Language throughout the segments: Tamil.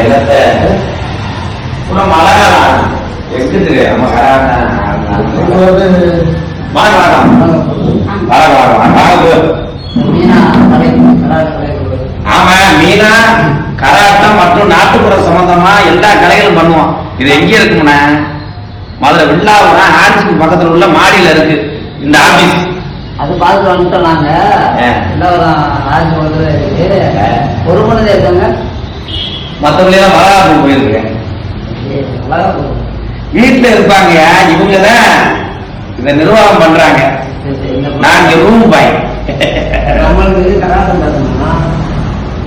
என்னத்த? மழை எங்கிட்டு நம்ம ஆமா மீனா கராட்டம் மற்றும் நாட்டுப்புற சம்பந்தமா எல்லா கலைகளும் பண்ணுவோம் இது எங்க இருக்கும்னா மதுரை வில்லாவரம் ஆர்ட்ஸ்க்கு பக்கத்துல உள்ள மாடியில இருக்கு. இந்த ஆபீஸ். அது பார்த்து வந்துட்டோம் நாங்க ஆ. எல்லாரும் ராஜ். ஒரு மணி இருக்காங்க. மத்தவங்க எல்லாம் மகாபுரம் போயிருக்கேன். வீட்டுல இருப்பாங்க இவங்க தான் இந்த நிர்வாகம் பண்றாங்க. நாங்க ரூம் பாய்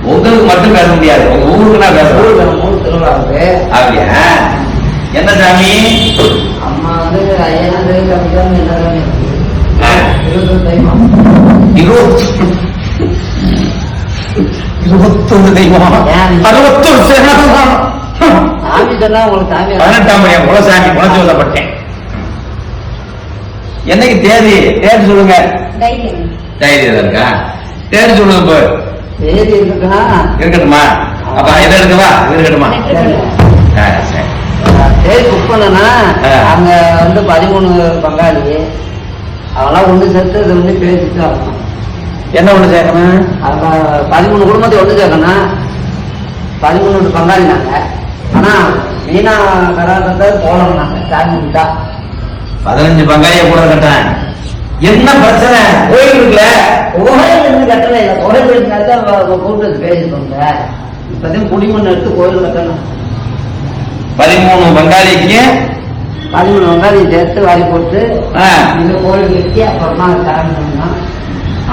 உங்களுக்கு மட்டும் பேச முடியாது. உங்க ஊருக்கு நான் பேசுறேன் ஊர்ல மூணு திருவிழாவுக்கு. அப்படியா? என்ன சாமி? அம்மா வந்து ஐயனாண்டு இருபத்தொரு தெய்வம்? அறுபத்தொரு சேனம். பதினெட்டாம் பையன் குலசாமி குலச்சி வந்தப்பட்டேன் என்னைக்கு தேதி? தேதி சொல்லுங்க. தைரியம். இருக்கா? தேதி சொல்லுங்க இருக்குன்னா இருக்கட்டுமா? அப்ப இதை எடுக்கவா இருக்கட்டுமா? சரி. தேதி புக் பண்ணனா. அங்க வந்து பதிமூணு பங்காளி அவெல்லாம் ஒண்ணு சேர்த்து இதை வந்து பேசிட்டு வரணும் என்ன ஒண்ணு சேர்க்கணும்? அவங்க பதிமூணு குடும்பத்தை ஒண்ணு சேர்க்கணும் பதிமூணு பங்காளி நாங்க. ஆனா மீனா கராட்டத்தை போனோம் நாங்க சாமி தான் பதினஞ்சு பங்காளிய கூட கட்டேன் என்ன பிரச்சனை? கோயில் இருக்குல்ல? கோயில் இருந்து கட்டல. இல்ல கோயில் இருந்தா கூப்பிட்டு பேசிக்கோங்க. இப்பதான் குடிமண் எடுத்து கோயில் கட்டணும். பதிமூணு பங்காளிக்கு பதிமூணு வெங்காயம் சேர்த்து வாரி போட்டு இந்த கோயில் கட்டி அப்புறமா பண்ணணும்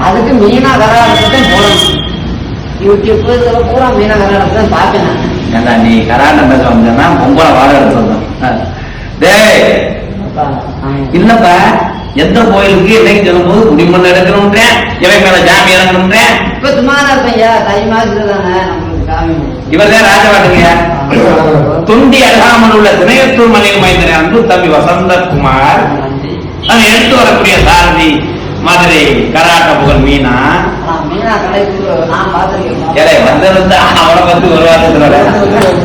அதுக்கு மீனா கராடத்தை போடணும் யூடியூப் இதெல்லாம் பூரா மீனா கராடத்தை பார்த்தேன் நான். நீ கராட்டம் பேச வந்தேன்னா பொம்பளை வாழ எடுத்து வந்தோம் ஆ. டேய் அப்பா, ஆமா. இல்லப்பா எந்த கோயிலுக்கு என்னைக்கு சொல்லும்போது குடிமண் எடுக்கணும்ன்றேன் இவன் மேல ஜாமி இறங்கணும்ன்றேன் இப்ப சும்மா ஐயா தை மாசத்துல தானே இவர் தான் ராஜவாட்டுங்க தொண்டி அருகாமல் உள்ள திணையத்தூர் மலையில் மைந்தனை அன்பு தம்பி வசந்தகுமார். நான் எடுத்து வரக்கூடிய சாரதி மதுரை கராட்ட புகழ் மீனா. வந்திருந்து அவனை பத்தி ஒரு வார்த்தை சொல்லல.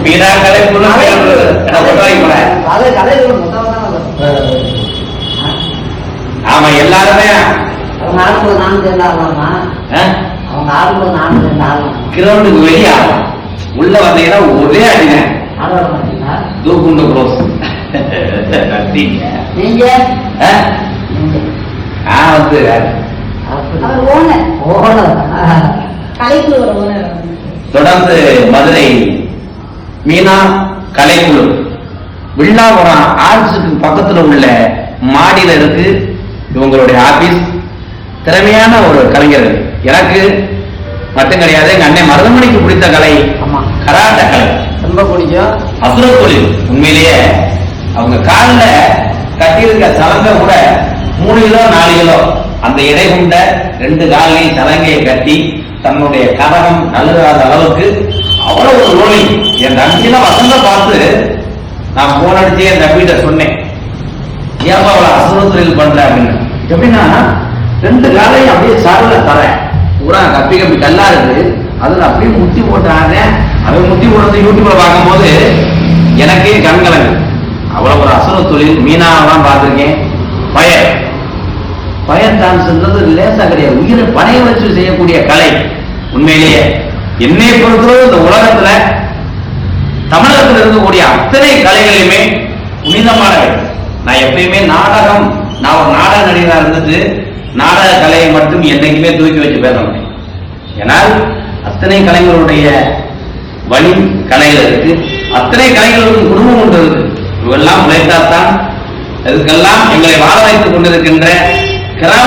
மீனா கலைக்குள்ள அது. ஆமா எல்லாருமே. அவங்க ஆடும்போது நானும் சேர்ந்து ஆடலாமா அவங்க நானும் சேர்ந்து ஆடலாம் கிரவுண்டுக்கு வெளியே ஆடும் உள்ள வந்தீங்கன்னா ஒரே அடிங்க. தூக்குண்டு க்ளோஸ். நன்றிங்க நீங்க? நான் வந்து தொடர்ந்து மதுரை மீனா கலைக்குழு. வில்லாபுரம் ஆர்ட்ஸுக்கு பக்கத்துல உள்ள மாடியில இருக்கு இவங்களுடைய ஆபீஸ். திறமையான ஒரு கலைஞர்கள் எனக்கு மட்டும் கிடையாது எங்க அண்ணன் மருதமணிக்கு பிடித்த கலை. ஆமா கராட்ட கலை ரொம்ப பிடிக்கும். அசுர தொழில் உண்மையிலேயே அவங்க காலில் கட்டியிருக்க சலங்கை கூட மூணு கிலோ நாலு கிலோ. அந்த எடை கொண்ட ரெண்டு காலையும் சலங்கையை கட்டி தன்னுடைய கரகம் நழுகாத அளவுக்கு அவ்வளவு ஒரு நோய். என் தம்பியில வசந்த பார்த்து நான் போன் அடிச்சு என் தம்பிகிட்ட சொன்னேன். ஏன்பா அவ்வளவு அசுர தொழில் பண்ற? அப்படின்னு. எப்படின்னா ரெண்டு காலையும் அப்படியே சாருல தரேன். பூரா கப்பி கப்பி கல்லா இருக்கு. அதுல அப்படியே முட்டி போட்டு ஆடுறேன். அது முத்தி கொடுத்து யூடியூப்ல பார்க்கும்போது எனக்கே கண்கலங்கு அவ்வளவு ஒரு அசுர தொழில் மீனாவெல்லாம் பார்த்துருக்கேன். பயர். பயர் டான்ஸ்ன்றது லேசா கிடையாது. உயிரை பணைய வச்சு செய்யக்கூடிய கலை. உண்மையிலேயே என்னை பொறுத்தவரை இந்த உலகத்துல தமிழகத்தில் இருக்கக்கூடிய அத்தனை கலைகளையுமே புனிதமானவை நான் எப்பயுமே நாடகம் நான் ஒரு நாடக நடிகராக இருந்துட்டு நாடக கலையை மட்டும் என்னைக்குமே தூக்கி வச்சு பேச முடியும் ஏன்னால் அத்தனை கலைஞருடைய வழி கலைகள் இருக்கு அத்தனை கலைகளுக்கும் குடும்பம் ஒன்று இருக்கு இவெல்லாம் உழைத்தாத்தான் இதுக்கெல்லாம் எங்களை வாழ வைத்துக் கொண்டிருக்கின்ற கிராம